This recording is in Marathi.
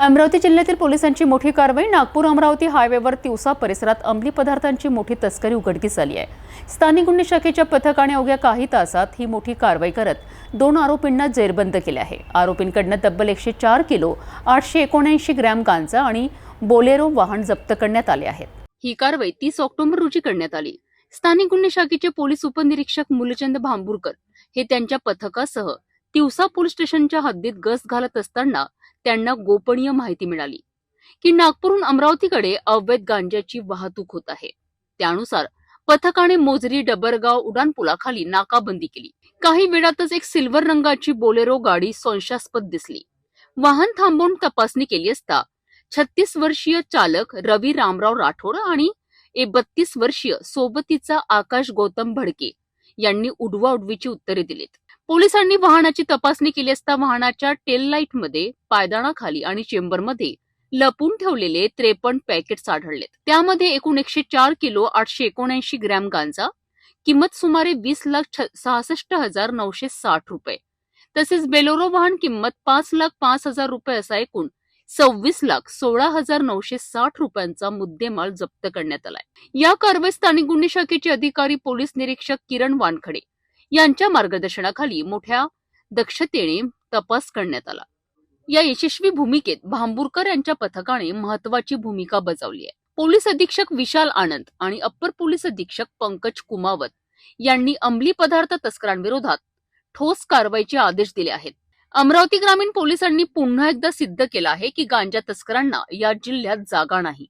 अमरावती जिल्ह्यातील पोलिसांची मोठी कारवाई नागपूर अमरावती हायवेवर तिवसा परिसरात अंमली पदार्थांची मोठी तस्करी उघडकीस आली आहे. स्थानिक गुन्हे शाखेच्या पथकाने अवघ्या काही तासात ही मोठी कारवाई करत दोन आरोपींना जेरबंद केले आहे. आरोपींकडनं तब्बल एकशे चार किलो आठशे एकोणऐंशी ग्रॅम गांजा आणि बोलेरो वाहन जप्त करण्यात आले आहेत. ही कारवाई तीस ऑक्टोबर रोजी करण्यात आली. स्थानिक गुन्हे शाखेचे पोलीस उपनिरीक्षक मूलचंद भांबूरकर हे त्यांच्या पथकासह तिवसा पोलीस स्टेशनच्या हद्दीत गस्त घालत असताना त्यांना गोपनीय माहिती मिळाली की नागपूरहून अमरावतीकडे अवैध गांजाची वाहतूक होत आहे. त्यानुसार पथकाने मोजरी डबरगाव उड्डाणपुलाखाली नाकाबंदी केली. काही वेळातच एक सिल्वर रंगाची बोलेरो गाडी संशयास्पद दिसली. वाहन थांबवून तपासणी केली असता छत्तीस वर्षीय चालक रवी रामराव राठोड आणि एक बत्तीस वर्षीय सोबतीचा आकाश गौतम भडके यांनी उडवा उडवीची उत्तरे दिलीत. पोलिसांनी वाहनाची तपासणी केली असता वाहनाच्या टेल लाइटमध्ये आणि चेंबरमध्ये लपून ठेवलेले त्रेपन्न पॅकेट्स आढळलेत. त्यामध्ये एकूण एकशे चार किलो आठशे एकोणऐंशी ग्रॅम गांजा किंमत सुमारे वीस लाख सहासष्ट हजार नऊशे साठ रुपये. तसेच बेलोरो वाहन किंमत पाच लाख पाच हजार रुपये असा एकूण सव्वीस लाख सोळा हजार नऊशे साठ रुपयांचा मुद्देमाल जप्त करण्यात आलाय. या कारवाईत स्थानिक गुन्हे शाखेचे अधिकारी पोलीस निरीक्षक किरण वानखडे यांच्या मार्गदर्शनाखाली मोठ्या दक्षतेने तपास करण्यात आला. या यशस्वी भूमिकेत भांबुरकर यांच्या पथकाने महत्वाची भूमिका बजावली आहे. पोलीस अधीक्षक विशाल आनंद आणि अप्पर पोलीस अधीक्षक पंकज कुमावत यांनी अंमली पदार्थ तस्करांविरोधात ठोस कारवाईचे आदेश दिले आहेत. अमरावती ग्रामीण पोलिसांनी पुन्हा एकदा सिद्ध केलं आहे की गांजा तस्करांना या जिल्ह्यात जागा नाही.